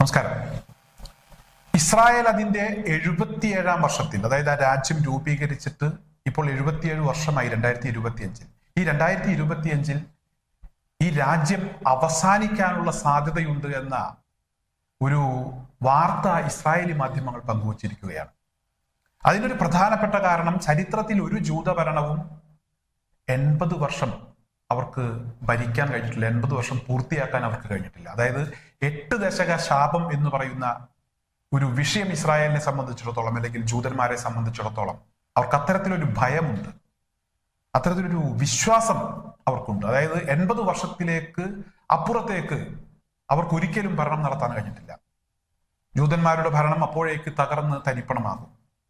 നമസ്കാരം. ഇസ്രായേൽ അതിന്റെ എഴുപത്തിയേഴാം വർഷത്തിൽ അതായത് ആ രാജ്യം രൂപീകരിച്ചിട്ട് ഇപ്പോൾ എഴുപത്തിയേഴ് വർഷമായി രണ്ടായിരത്തി ഇരുപത്തിയഞ്ചിൽ ഈ രണ്ടായിരത്തി ഇരുപത്തിയഞ്ചിൽ ഈ രാജ്യം അവസാനിക്കാനുള്ള സാധ്യതയുണ്ട് എന്ന ഒരു വാർത്ത ഇസ്രായേലി മാധ്യമങ്ങൾ പങ്കുവച്ചിരിക്കുകയാണ്. അതിനൊരു പ്രധാനപ്പെട്ട കാരണം ചരിത്രത്തിൽ ഒരു ജൂതഭരണവും എൺപത് വർഷം അവർക്ക് ഭരിക്കാൻ കഴിഞ്ഞിട്ടില്ല. എൺപത് വർഷം പൂർത്തിയാക്കാൻ അവർക്ക് കഴിഞ്ഞിട്ടില്ല. അതായത് എട്ട് ദശക ശാപം എന്ന് പറയുന്ന ഒരു വിഷയം ഇസ്രായേലിനെ സംബന്ധിച്ചിടത്തോളം അല്ലെങ്കിൽ ജൂതന്മാരെ സംബന്ധിച്ചിടത്തോളം അവർക്ക് അത്തരത്തിലൊരു ഭയമുണ്ട്. അത്തരത്തിലൊരു വിശ്വാസം അവർക്കുണ്ട്. അതായത് എൺപത് വർഷത്തിലേക്ക് അപ്പുറത്തേക്ക് അവർക്ക് ഒരിക്കലും ഭരണം നടത്താൻ കഴിഞ്ഞിട്ടില്ല. ജൂതന്മാരുടെ ഭരണം അപ്പോഴേക്ക് തകർന്ന് തരിപ്പണമാകും.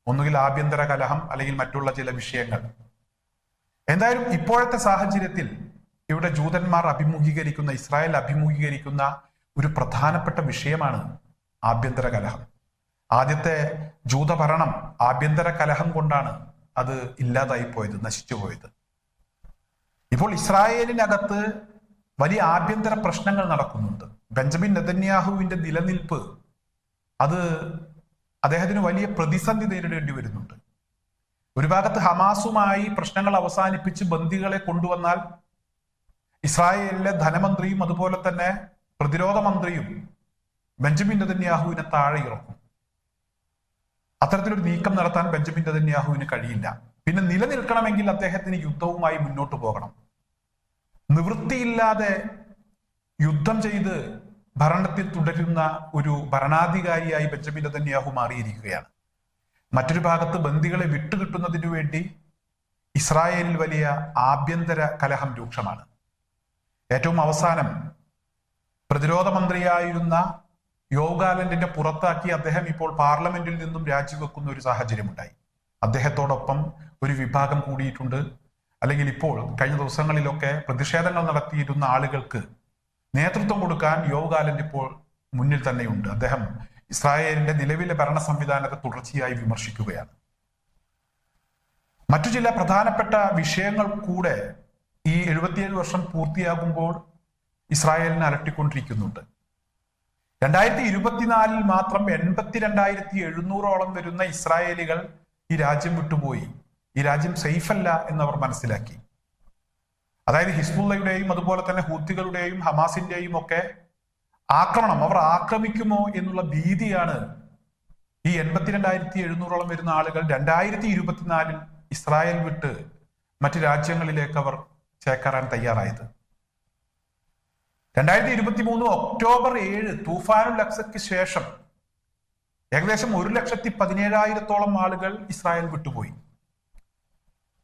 ഒന്നുകിൽ ആഭ്യന്തര കലഹം അല്ലെങ്കിൽ മറ്റുള്ള ചില വിഷയങ്ങൾ. എന്തായാലും ഇപ്പോഴത്തെ സാഹചര്യത്തിൽ ഇവിടെ ജൂതന്മാർ അഭിമുഖീകരിക്കുന്ന ഇസ്രായേൽ അഭിമുഖീകരിക്കുന്ന ഒരു പ്രധാനപ്പെട്ട വിഷയമാണ് ആഭ്യന്തര കലഹം. ആദ്യത്തെ ജൂതഭരണം ആഭ്യന്തര കലഹം കൊണ്ടാണ് അത് ഇല്ലാതായി പോയത് നശിച്ചു പോയത്. ഇപ്പോൾ ഇസ്രായേലിനകത്ത് വലിയ ആഭ്യന്തര പ്രശ്നങ്ങൾ നടക്കുന്നുണ്ട്. ബെഞ്ചമിൻ നെതന്യാഹുവിന്റെ നിലനിൽപ്പ് അത് അദ്ദേഹത്തിന് വലിയ പ്രതിസന്ധി നേരിടേണ്ടി വരുന്നുണ്ട്. ഒരു ഭാഗത്ത് ഹമാസുമായി പ്രശ്നങ്ങൾ അവസാനിപ്പിച്ച് ബന്ദികളെ കൊണ്ടുവന്നാൽ ഇസ്രായേലിലെ ധനമന്ത്രിയും അതുപോലെ തന്നെ പ്രതിരോധ മന്ത്രിയും ബെഞ്ചമിൻ നെതന്യാഹുവിനെ താഴെ ഇറക്കും. അത്തരത്തിലൊരു നീക്കം നടത്താൻ ബെഞ്ചമിൻ നെതന്യാഹുവിന് കഴിയില്ല. പിന്നെ നിലനിൽക്കണമെങ്കിൽ അദ്ദേഹത്തിന് യുദ്ധവുമായി മുന്നോട്ട് പോകണം. നിവൃത്തിയില്ലാതെ യുദ്ധം ചെയ്ത് ഭരണത്തിൽ തുടരുന്ന ഒരു ഭരണാധികാരിയായി ബെഞ്ചമിൻ നെതന്യാഹു മാറിയിരിക്കുകയാണ്. മറ്റൊരു ഭാഗത്ത് ബന്ദികളെ വിട്ടുകിട്ടുന്നതിനു വേണ്ടി ഇസ്രായേലിൽ വലിയ ആഭ്യന്തര കലഹം രൂക്ഷമാണ്. ഏറ്റവും അവസാനം പ്രതിരോധ മന്ത്രിയായിരുന്ന യോഗാലൻഡിനെ പുറത്താക്കി അദ്ദേഹം ഇപ്പോൾ പാർലമെന്റിൽ നിന്നും രാജിവെക്കുന്ന ഒരു സാഹചര്യമുണ്ടായി. അദ്ദേഹത്തോടൊപ്പം ഒരു വിഭാഗം കൂടിയിട്ടുണ്ട്. അല്ലെങ്കിൽ ഇപ്പോൾ കഴിഞ്ഞ ദിവസങ്ങളിലൊക്കെ പ്രതിഷേധങ്ങൾ നടത്തിയിരുന്ന ആളുകൾക്ക് നേതൃത്വം കൊടുക്കാൻ യോഗാലൻഡ് ഇപ്പോൾ മുന്നിൽ തന്നെയുണ്ട്. അദ്ദേഹം ഇസ്രായേലിന്റെ നിലവിലെ ഭരണ സംവിധാനത്തെ തുടർച്ചയായി വിമർശിക്കുകയാണ്. മറ്റു ചില പ്രധാനപ്പെട്ട വിഷയങ്ങൾ കൂടെ ഈ എഴുപത്തിയേഴ് വർഷം പൂർത്തിയാകുമ്പോൾ ഇസ്രായേലിനെ അലട്ടിക്കൊണ്ടിരിക്കുന്നുണ്ട്. രണ്ടായിരത്തി ഇരുപത്തിനാലിൽ മാത്രം എൺപത്തിരണ്ടായിരത്തി എഴുന്നൂറോളം വരുന്ന ഇസ്രായേലികൾ ഈ രാജ്യം വിട്ടുപോയി. ഈ രാജ്യം സേഫ് അല്ല എന്നവർ മനസ്സിലാക്കി. അതായത് ഹിസ്ബുള്ളയുടെയും അതുപോലെ തന്നെ ഹൂത്തികളുടെയും ഹമാസിന്റെയും ഒക്കെ ആക്രമണം അവർ ആക്രമിക്കുമോ എന്നുള്ള ഭീതിയാണ് ഈ എൺപത്തിരണ്ടായിരത്തി എഴുന്നൂറോളം വരുന്ന ആളുകൾ രണ്ടായിരത്തി ഇരുപത്തിനാലിൽ ഇസ്രായേൽ വിട്ട് മറ്റ് രാജ്യങ്ങളിലേക്ക് അവർ ചേക്കേറാൻ തയ്യാറായത്. രണ്ടായിരത്തി ഇരുപത്തി മൂന്ന് ഒക്ടോബർ ഏഴ് തൂഫാനുൽ ലക്സയ്ക്ക് ശേഷം ഏകദേശം ഒരു ലക്ഷത്തി പതിനേഴായിരത്തോളം ആളുകൾ ഇസ്രായേൽ വിട്ടുപോയി.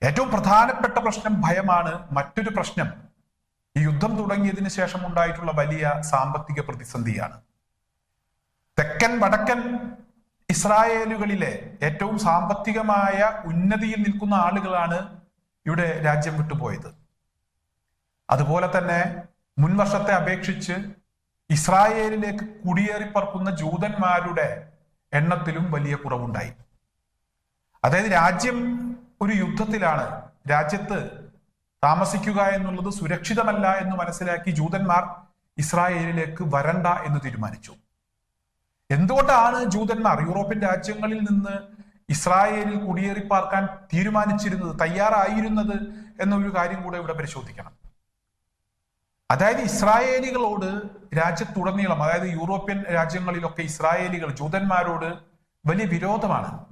ഏറ്റവും പ്രധാനപ്പെട്ട പ്രശ്നം ഭയമാണ് മറ്റൊരു പ്രശ്നം. ഈ യുദ്ധം തുടങ്ങിയതിന് ശേഷം ഉണ്ടായിട്ടുള്ള വലിയ സാമ്പത്തിക പ്രതിസന്ധിയാണ്. തെക്കൻ വടക്കൻ ഇസ്രായേലുകളിലെ ഏറ്റവും സാമ്പത്തികമായ ഉന്നതിയിൽ നിൽക്കുന്ന ആളുകളാണ് ഇവിടെ രാജ്യം വിട്ടുപോയത്. അതുപോലെ തന്നെ മുൻവർഷത്തെ അപേക്ഷിച്ച് ഇസ്രായേലിലേക്ക് കുടിയേറിപ്പറക്കുന്ന ജൂതന്മാരുടെ എണ്ണത്തിലും വലിയ കുറവുണ്ടായി. അതായത് രാജ്യം ഒരു യുദ്ധത്തിലാണ്. രാജ്യത്ത് താമസിക്കുക എന്നുള്ളത് സുരക്ഷിതമല്ല എന്ന് മനസ്സിലാക്കി ജൂതന്മാർ ഇസ്രായേലിലേക്ക് വരണ്ട എന്ന് തീരുമാനിച്ചു. എന്തുകൊണ്ടാണ് ജൂതന്മാർ യൂറോപ്യൻ രാജ്യങ്ങളിൽ നിന്ന് ഇസ്രായേലിൽ കുടിയേറി പാർക്കാൻ തീരുമാനിച്ചിരുന്നത് തയ്യാറായിരുന്നത് എന്നൊരു കാര്യം കൂടെ ഇവിടെ പരിശോധിക്കണം. അതായത് ഇസ്രായേലികളോട് രാജ്യത്തുടനീളം അതായത് യൂറോപ്യൻ രാജ്യങ്ങളിലൊക്കെ ഇസ്രായേലികൾ ജൂതന്മാരോട് വലിയ വിരോധമാണ്.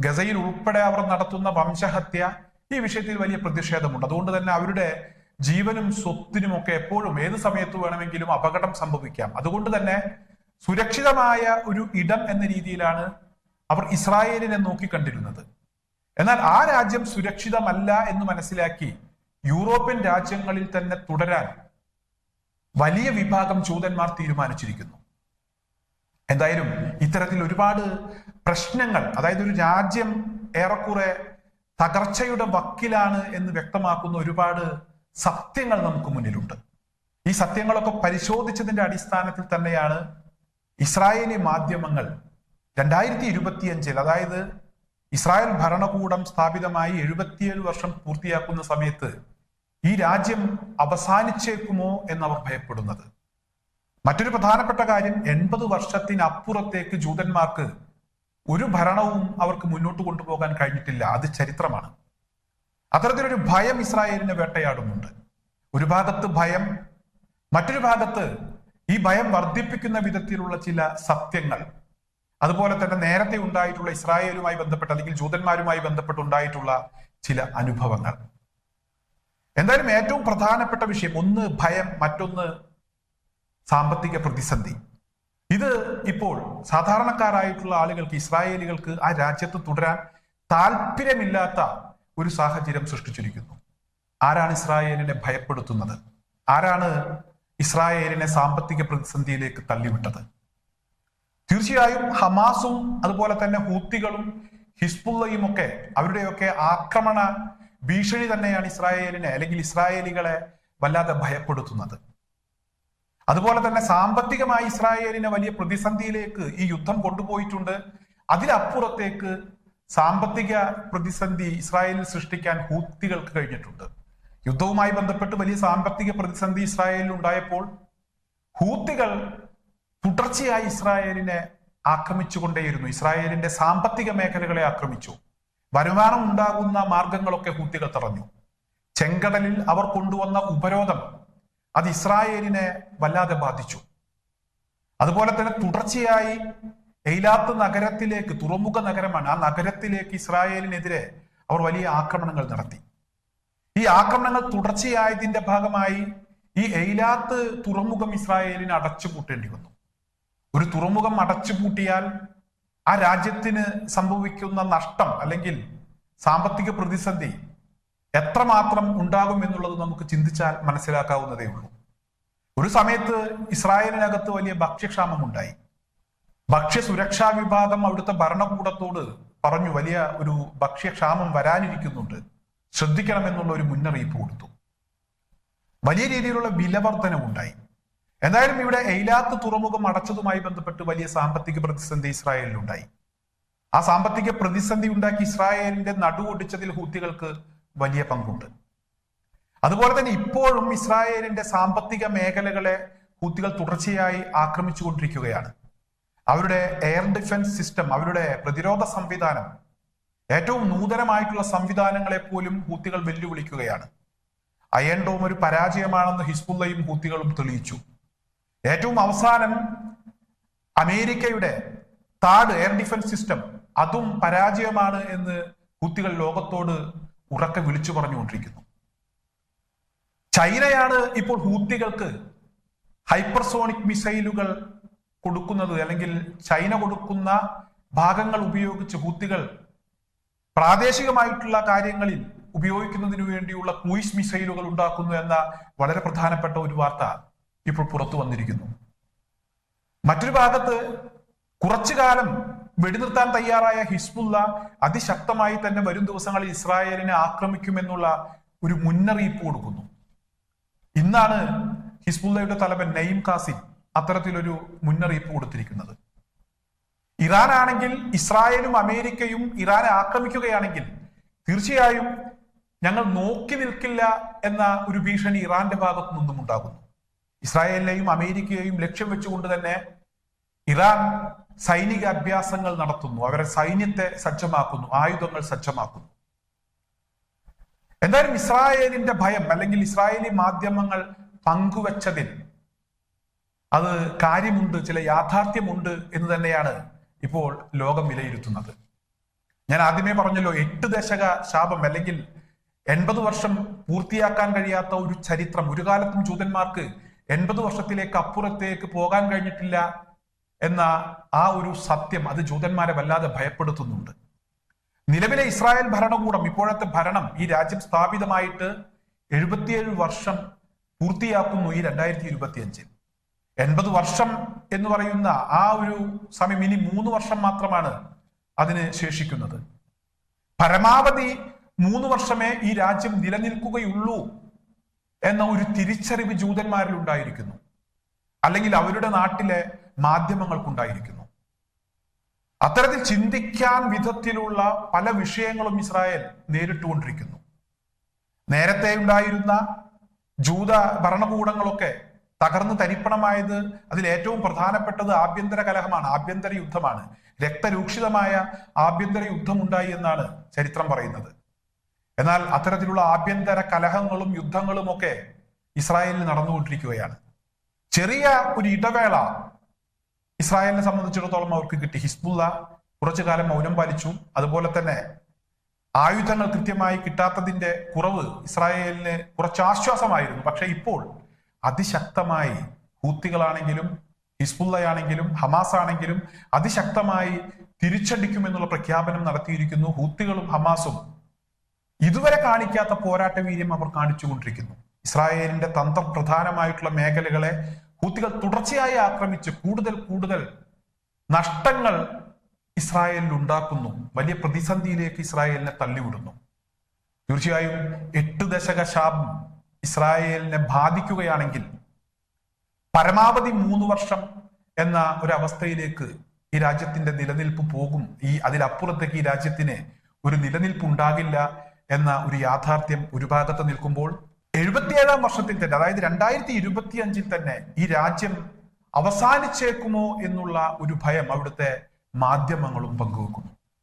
ഗസയിൽ ഉൾപ്പെടെ അവർ നടത്തുന്ന വംശഹത്യ ഈ വിഷയത്തിൽ വലിയ പ്രതിഷേധമുണ്ട്. അതുകൊണ്ട് തന്നെ അവരുടെ ജീവനും സ്വത്തിനും ഒക്കെ എപ്പോഴും ഏത് സമയത്ത് വേണമെങ്കിലും അപകടം സംഭവിക്കാം. അതുകൊണ്ട് തന്നെ സുരക്ഷിതമായ ഒരു ഇടം എന്ന രീതിയിലാണ് അവർ ഇസ്രായേലിനെ നോക്കിക്കണ്ടിരുന്നത്. എന്നാൽ ആ രാജ്യം സുരക്ഷിതമല്ല എന്ന് മനസ്സിലാക്കി യൂറോപ്യൻ രാജ്യങ്ങളിൽ തന്നെ തുടരാൻ വലിയ വിഭാഗം ജൂതന്മാർ തീരുമാനിച്ചിരിക്കുന്നു. എന്തായാലും ഇത്തരത്തിൽ ഒരുപാട് പ്രശ്നങ്ങൾ അതായത് ഒരു രാജ്യം ഏറെക്കുറെ തകർച്ചയുടെ വക്കിലാണ് എന്ന് വ്യക്തമാക്കുന്ന ഒരുപാട് സത്യങ്ങൾ നമുക്ക് മുന്നിലുണ്ട്. ഈ സത്യങ്ങളൊക്കെ പരിശോധിച്ചതിന്റെ അടിസ്ഥാനത്തിൽ തന്നെയാണ് ഇസ്രായേലി മാധ്യമങ്ങൾ രണ്ടായിരത്തി ഇരുപത്തിയഞ്ചിൽ അതായത് ഇസ്രായേൽ ഭരണകൂടം സ്ഥാപിതമായി എഴുപത്തിയേഴ് വർഷം പൂർത്തിയാക്കുന്ന സമയത്ത് ഈ രാജ്യം അവസാനിച്ചേക്കുമോ എന്നവർ ഭയപ്പെടുന്നത്. മറ്റൊരു പ്രധാനപ്പെട്ട കാര്യം എൺപത് വർഷത്തിനപ്പുറത്തേക്ക് ജൂതന്മാർക്ക് ഒരു ഭരണവും അവർക്ക് മുന്നോട്ട് കൊണ്ടുപോകാൻ കഴിഞ്ഞിട്ടില്ല. അത് ചരിത്രമാണ്. അത്തരത്തിലൊരു ഭയം ഇസ്രായേലിനെ വേട്ടയാടുന്നുണ്ട്. ഒരു ഭാഗത്ത് ഭയം മറ്റൊരു ഭാഗത്ത് ഈ ഭയം വർദ്ധിപ്പിക്കുന്ന വിധത്തിലുള്ള ചില സത്യങ്ങൾ. അതുപോലെ തന്നെ നേരത്തെ ഉണ്ടായിട്ടുള്ള ഇസ്രായേലുമായി ബന്ധപ്പെട്ട് അല്ലെങ്കിൽ ജൂതന്മാരുമായി ബന്ധപ്പെട്ടുണ്ടായിട്ടുള്ള ചില അനുഭവങ്ങൾ. എന്തായാലും ഏറ്റവും പ്രധാനപ്പെട്ട വിഷയം ഒന്ന് ഭയം മറ്റൊന്ന് സാമ്പത്തിക പ്രതിസന്ധി. ഇത് ഇപ്പോൾ സാധാരണക്കാരായിട്ടുള്ള ആളുകൾക്ക് ഇസ്രായേലികൾക്ക് ആ രാജ്യത്ത് തുടരാൻ താല്പര്യമില്ലാത്ത ഒരു സാഹചര്യം സൃഷ്ടിച്ചിരിക്കുന്നു. ആരാണ് ഇസ്രായേലിനെ ഭയപ്പെടുത്തുന്നത്? ആരാണ് ഇസ്രായേലിനെ സാമ്പത്തിക പ്രതിസന്ധിയിലേക്ക് തള്ളിവിട്ടത്? തീർച്ചയായും ഹമാസും അതുപോലെ തന്നെ ഹൂത്തികളും ഹിസ്ബുള്ളയും ഒക്കെ അവരുടെയൊക്കെ ആക്രമണ ഭീഷണി തന്നെയാണ് ഇസ്രായേലിനെ അല്ലെങ്കിൽ ഇസ്രായേലികളെ വല്ലാതെ ഭയപ്പെടുത്തുന്നത്. അതുപോലെ തന്നെ സാമ്പത്തികമായി ഇസ്രായേലിനെ വലിയ പ്രതിസന്ധിയിലേക്ക് ഈ യുദ്ധം കൊണ്ടുപോയിട്ടുണ്ട്. അതിലപ്പുറത്തേക്ക് സാമ്പത്തിക പ്രതിസന്ധി ഇസ്രായേലിൽ സൃഷ്ടിക്കാൻ ഹൂത്തികൾക്ക് കഴിഞ്ഞിട്ടുണ്ട്. യുദ്ധവുമായി ബന്ധപ്പെട്ട് വലിയ സാമ്പത്തിക പ്രതിസന്ധി ഇസ്രായേലിൽ ഉണ്ടായപ്പോൾ ഹൂത്തികൾ തുടർച്ചയായി ഇസ്രായേലിനെ ആക്രമിച്ചുകൊണ്ടേയിരുന്നു. ഇസ്രായേലിന്റെ സാമ്പത്തിക മേഖലകളെ ആക്രമിച്ചു. വരുമാനം ഉണ്ടാകുന്ന മാർഗങ്ങളൊക്കെ ഹൂത്തികൾ തടഞ്ഞു. ചെങ്കടലിൽ അവർ കൊണ്ടുവന്ന ഉപരോധം അത് ഇസ്രായേലിനെ വല്ലാതെ ബാധിച്ചു. അതുപോലെ തന്നെ തുടർച്ചയായി എയിലാത്ത് നഗരത്തിലേക്ക് തുറമുഖ നഗരമാണ് ആ നഗരത്തിലേക്ക് ഇസ്രായേലിനെതിരെ അവർ വലിയ ആക്രമണങ്ങൾ നടത്തി. ഈ ആക്രമണങ്ങൾ തുടർച്ചയായതിന്റെ ഭാഗമായി ഈ എയിലാത്ത് തുറമുഖം ഇസ്രായേലിന് അടച്ചുപൂട്ടേണ്ടി വന്നു. ഒരു തുറമുഖം അടച്ചുപൂട്ടിയാൽ ആ രാജ്യത്തിന് സംഭവിക്കുന്ന നഷ്ടം അല്ലെങ്കിൽ സാമ്പത്തിക പ്രതിസന്ധി എത്രമാത്രം ഉണ്ടാകും എന്നുള്ളത് നമുക്ക് ചിന്തിച്ചാൽ മനസ്സിലാക്കാവുന്നതേ ഉള്ളൂ. ഒരു സമയത്ത് ഇസ്രായേലിനകത്ത് വലിയ ഭക്ഷ്യക്ഷാമം ഉണ്ടായി. ഭക്ഷ്യ സുരക്ഷാ വിഭാഗം അവിടുത്തെ ഭരണകൂടത്തോട് പറഞ്ഞു വലിയ ഒരു ഭക്ഷ്യക്ഷാമം വരാനിരിക്കുന്നുണ്ട്. ശ്രദ്ധിക്കണമെന്നുള്ള ഒരു മുന്നറിയിപ്പ് കൊടുത്തു. വലിയ രീതിയിലുള്ള വിലവർദ്ധനവുണ്ടായി. എന്തായാലും ഇവിടെ എയിലാത്ത് തുറമുഖം അടച്ചതുമായി ബന്ധപ്പെട്ട് വലിയ സാമ്പത്തിക പ്രതിസന്ധി ഇസ്രായേലിലുണ്ടായി. ആ സാമ്പത്തിക പ്രതിസന്ധി ഉണ്ടാക്കി ഇസ്രായേലിന്റെ നടുവൊടിച്ചതിൽ ഹൂത്തികൾക്ക് വലിയ പങ്കുണ്ട്. അതുപോലെ തന്നെ ഇപ്പോഴും ഇസ്രായേലിന്റെ സാമ്പത്തിക മേഖലകളെ ഹൂത്തികൾ തുടർച്ചയായി ആക്രമിച്ചുകൊണ്ടിരിക്കുകയാണ് അവരുടെ എയർ ഡിഫൻസ് സിസ്റ്റം അവരുടെ പ്രതിരോധ സംവിധാനം ഏറ്റവും നൂതനമായിട്ടുള്ള സംവിധാനങ്ങളെ പോലും ഹൂത്തികൾ വെല്ലുവിളിക്കുകയാണ്. അയൺ ഡോം ഒരു പരാജയമാണെന്ന് ഹിസ്ബുള്ളയും ഹൂത്തികളും തെളിയിച്ചു. ഏറ്റവും അവസാനം അമേരിക്കയുടെ താഡ് എയർ ഡിഫൻസ് സിസ്റ്റം അതും പരാജയമാണ് എന്ന് ഹൂത്തികൾ ലോകത്തോട് ഉറക്കെ വിളിച്ചു പറഞ്ഞുകൊണ്ടിരിക്കുന്നു. ചൈനയാണ് ഇപ്പോൾ ഹൂത്തികൾക്ക് ഹൈപ്പർസോണിക് മിസൈലുകൾ കൊടുക്കുന്നത് അല്ലെങ്കിൽ ചൈന കൊടുക്കുന്ന ഭാഗങ്ങൾ ഉപയോഗിച്ച് ഹൂത്തികൾ പ്രാദേശികമായിട്ടുള്ള കാര്യങ്ങളിൽ ഉപയോഗിക്കുന്നതിന് വേണ്ടിയുള്ള ക്രൂയിസ് മിസൈലുകൾ ഉണ്ടാക്കുന്നു എന്ന വളരെ പ്രധാനപ്പെട്ട ഒരു വാർത്ത. ഇപ്പോൾ പുറത്തു വന്നിരിക്കുന്നു. മറ്റൊരു ഭാഗത്ത് കുറച്ചു കാലം വെടിനിർത്താൻ തയ്യാറായ ഹിസ്ബുല്ല അതിശക്തമായി തന്നെ വരും ദിവസങ്ങളിൽ ഇസ്രായേലിനെ ആക്രമിക്കുമെന്നുള്ള ഒരു മുന്നറിയിപ്പ് കൊടുക്കുന്നു. ഇന്നാണ് ഹിസ്ബുല്ലയുടെ തലവൻ നയിം കാസിം അത്തരത്തിലൊരു മുന്നറിയിപ്പ് കൊടുത്തിരിക്കുന്നത്. ഇറാൻ ആണെങ്കിൽ ഇസ്രായേലും അമേരിക്കയും ഇറാനെ ആക്രമിക്കുകയാണെങ്കിൽ തീർച്ചയായും ഞങ്ങൾ നോക്കി നിൽക്കില്ല എന്ന ഒരു ഭീഷണി ഇറാന്റെ ഭാഗത്തു നിന്നും ഉണ്ടാകുന്നു ഇസ്രായേലിനെയും അമേരിക്കയെയും ലക്ഷ്യം വെച്ചുകൊണ്ട് തന്നെ ഇറാൻ സൈനിക അഭ്യാസങ്ങൾ നടത്തുന്നു. അവരെ സൈന്യത്തെ സജ്ജമാക്കുന്നു ആയുധങ്ങൾ സജ്ജമാക്കുന്നു. എന്തായാലും ഇസ്രായേലിന്റെ ഭയം അല്ലെങ്കിൽ ഇസ്രായേലി മാധ്യമങ്ങൾ പങ്കുവച്ചതിൽ അത് കാര്യമുണ്ട് ചില യാഥാർത്ഥ്യമുണ്ട് എന്ന് തന്നെയാണ് ഇപ്പോൾ ലോകം വിലയിരുത്തുന്നത്. ഞാൻ ആദ്യമേ പറഞ്ഞല്ലോ എട്ട് ദശക ശാപം അല്ലെങ്കിൽ എൺപത് വർഷം പൂർത്തിയാക്കാൻ കഴിയാത്ത ഒരു ചരിത്രം. ഒരു കാലത്തും ജൂതന്മാർക്ക് എൺപത് വർഷത്തിലേക്ക് അപ്പുറത്തേക്ക് പോകാൻ കഴിഞ്ഞിട്ടില്ല എന്ന ആ ഒരു സത്യം അത് ജൂതന്മാരെ വല്ലാതെ ഭയപ്പെടുത്തുന്നുണ്ട്. നിലവിലെ ഇസ്രായേൽ ഭരണകൂടം ഇപ്പോഴത്തെ ഭരണം ഈ രാജ്യം സ്ഥാപിതമായിട്ട് എഴുപത്തിയേഴ് വർഷം പൂർത്തിയാക്കുന്നു ഈ രണ്ടായിരത്തി ഇരുപത്തി അഞ്ചിൽ എൺപത് വർഷം എന്ന് പറയുന്ന ആ ഒരു സമയം ഇനി മൂന്ന് വർഷം മാത്രമാണ് അതിന് ശേഷിക്കുന്നത്. പരമാവധി മൂന്ന് വർഷമേ ഈ രാജ്യം നിലനിൽക്കുകയുള്ളൂ എന്ന ഒരു തിരിച്ചറിവ് ജൂതന്മാരിൽ ഉണ്ടായിരിക്കുന്നു അല്ലെങ്കിൽ അവരുടെ നാട്ടിലെ മാധ്യമങ്ങൾക്കുണ്ടായിരിക്കുന്നു. അത്തരത്തിൽ ചിന്തിക്കാൻ വിധത്തിലുള്ള പല വിഷയങ്ങളും ഇസ്രായേൽ നേരിട്ടുകൊണ്ടിരിക്കുന്നു. നേരത്തെ ഉണ്ടായിരുന്ന ജൂത ഭരണകൂടങ്ങളൊക്കെ തകർന്ന് തരിപ്പണമായത് അതിൽ ഏറ്റവും പ്രധാനപ്പെട്ടത് ആഭ്യന്തര കലഹമാണ് ആഭ്യന്തര യുദ്ധമാണ്. രക്തരൂക്ഷിതമായ ആഭ്യന്തര യുദ്ധം ഉണ്ടായി എന്നാണ് ചരിത്രം പറയുന്നത്. എന്നാൽ അത്തരത്തിലുള്ള ആഭ്യന്തര കലഹങ്ങളും യുദ്ധങ്ങളും ഒക്കെ ഇസ്രായേലിൽ നടന്നുകൊണ്ടിരിക്കുകയാണ്. ചെറിയ ഒരു ഇടവേള ഇസ്രായേലിനെ സംബന്ധിച്ചിടത്തോളം അവർക്ക് കിട്ടി. ഹിസ്ബുള്ള കുറച്ചു കാലം മൗനം പാലിച്ചു. അതുപോലെ തന്നെ ആയുധങ്ങൾ കൃത്യമായി കിട്ടാത്തതിന്റെ കുറവ് ഇസ്രായേലിന് കുറച്ച് ആശ്വാസമായിരുന്നു. പക്ഷെ ഇപ്പോൾ അതിശക്തമായി ഹൂത്തികളാണെങ്കിലും ഹിസ്ബുള്ളയാണെങ്കിലും ഹമാസ് ആണെങ്കിലും അതിശക്തമായി തിരിച്ചടിക്കുമെന്നുള്ള പ്രഖ്യാപനം നടത്തിയിരിക്കുന്നു. ഹൂത്തികളും ഹമാസും ഇതുവരെ കാണിക്കാത്ത പോരാട്ട വീര്യം അവർ കാണിച്ചുകൊണ്ടിരിക്കുന്നു. ഇസ്രായേലിന്റെ തന്ത്രപ്രധാനമായിട്ടുള്ള മേഖലകളെ ഹൂത്തികൾ തുടർച്ചയായി ആക്രമിച്ച് കൂടുതൽ കൂടുതൽ നഷ്ടങ്ങൾ ഇസ്രായേലിൽ ഉണ്ടാക്കുന്നു. വലിയ പ്രതിസന്ധിയിലേക്ക് ഇസ്രായേലിനെ തള്ളിവിടുന്നു. തീർച്ചയായും എട്ട് ദശക ശാപം ഇസ്രായേലിനെ ബാധിക്കുകയാണെങ്കിൽ പരമാവധി മൂന്ന് വർഷം എന്ന ഒരവസ്ഥയിലേക്ക് ഈ രാജ്യത്തിന്റെ നിലനിൽപ്പ് പോകും. ഈ അതിലപ്പുറത്തേക്ക് ഈ രാജ്യത്തിന് ഒരു നിലനിൽപ്പ് ഉണ്ടാകില്ല എന്ന ഒരു യാഥാർത്ഥ്യം ഒരു ഭാഗത്ത് നിൽക്കുമ്പോൾ എഴുപത്തിയേഴാം വർഷത്തിൽ തന്നെ അതായത് രണ്ടായിരത്തി ഇരുപത്തി അഞ്ചിൽ തന്നെ ഈ രാജ്യം അവസാനിച്ചേക്കുമോ എന്നുള്ള ഒരു ഭയം അവിടുത്തെ മാധ്യമങ്ങളും പങ്കുവെക്കുന്നു.